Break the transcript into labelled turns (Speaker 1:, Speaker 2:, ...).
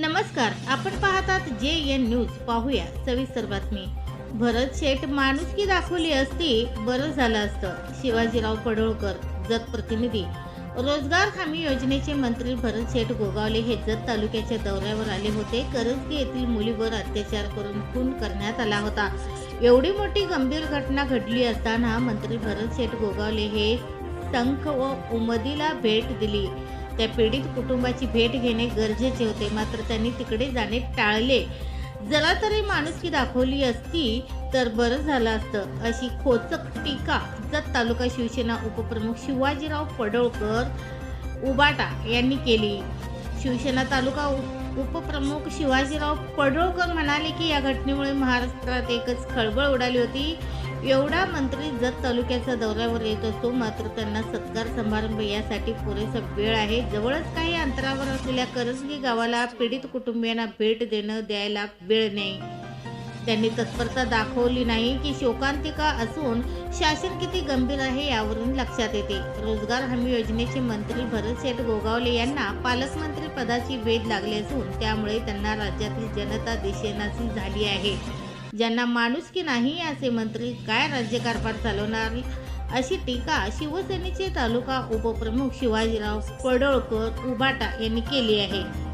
Speaker 1: नमस्कार आपण पाहतात जे एन न्यूज. पाहूया सविस्तर बातमी. भरत शेठ माणुसकी दाखवली असती बरं झालं असतं. शिवाजीराव पडोळकर जत प्रतिनिधी. रोजगार हमी योजनेचे मंत्री भरत शेठ गोगावले हे जत तालुक्याच्या दौऱ्यावर आले होते. करजगी येथील मुलीवर अत्याचार करून खून करण्यात आला होता. एवढी मोठी गंभीर घटना घडली असताना मंत्री भरत शेठ गोगावले हे संख व उमदीला भेट दिली. त्या पीडित कुटुंबाची भेट घेणे गरजेचे होते. मात्र त्यांनी तिकडे जाणे टाळले. जरा तरी माणुसकी दाखवली असती तर बरं झालं असतं. अशी खोचक टीका जत तालुका शिवसेना उपप्रमुख शिवाजीराव पडोळकर उबाटा यांनी केली. शिवसेना तालुका उपप्रमुख शिवाजीराव पडोळकर म्हणाले की या घटनेमुळे महाराष्ट्रात एकच खळबळ उडाली होती. एवढा मंत्री जत तालुक्याच्या दौऱ्यावर येत असतो मात्र त्यांना सत्कार समारंभ यासाठी पुरेसा वेळ आहे. जवळच काही अंतरावर असलेल्या करसगी गावाला पीडित कुटुंबियांना भेट देणं द्यायला वेळ नाही. त्यांनी तत्परता दाखवली नाही की शोकांतिका असून शासन किती गंभीर आहे यावरून लक्षात येते. रोजगार हमी योजनेचे मंत्री भरत शेठ गोगावले यांना पालकमंत्री पदाची वेध लागली असून त्यामुळे त्यांना राज्यातील जनता दिशेनाशी झाली आहे. ज्यांना माणुसकी नाही असे मंत्री काय राज्यकारभार चालवणार? अशी टीका शिवसेनेचे तालुका उपप्रमुख शिवाजीराव पडोळकर उबाटा यांनी केली आहे.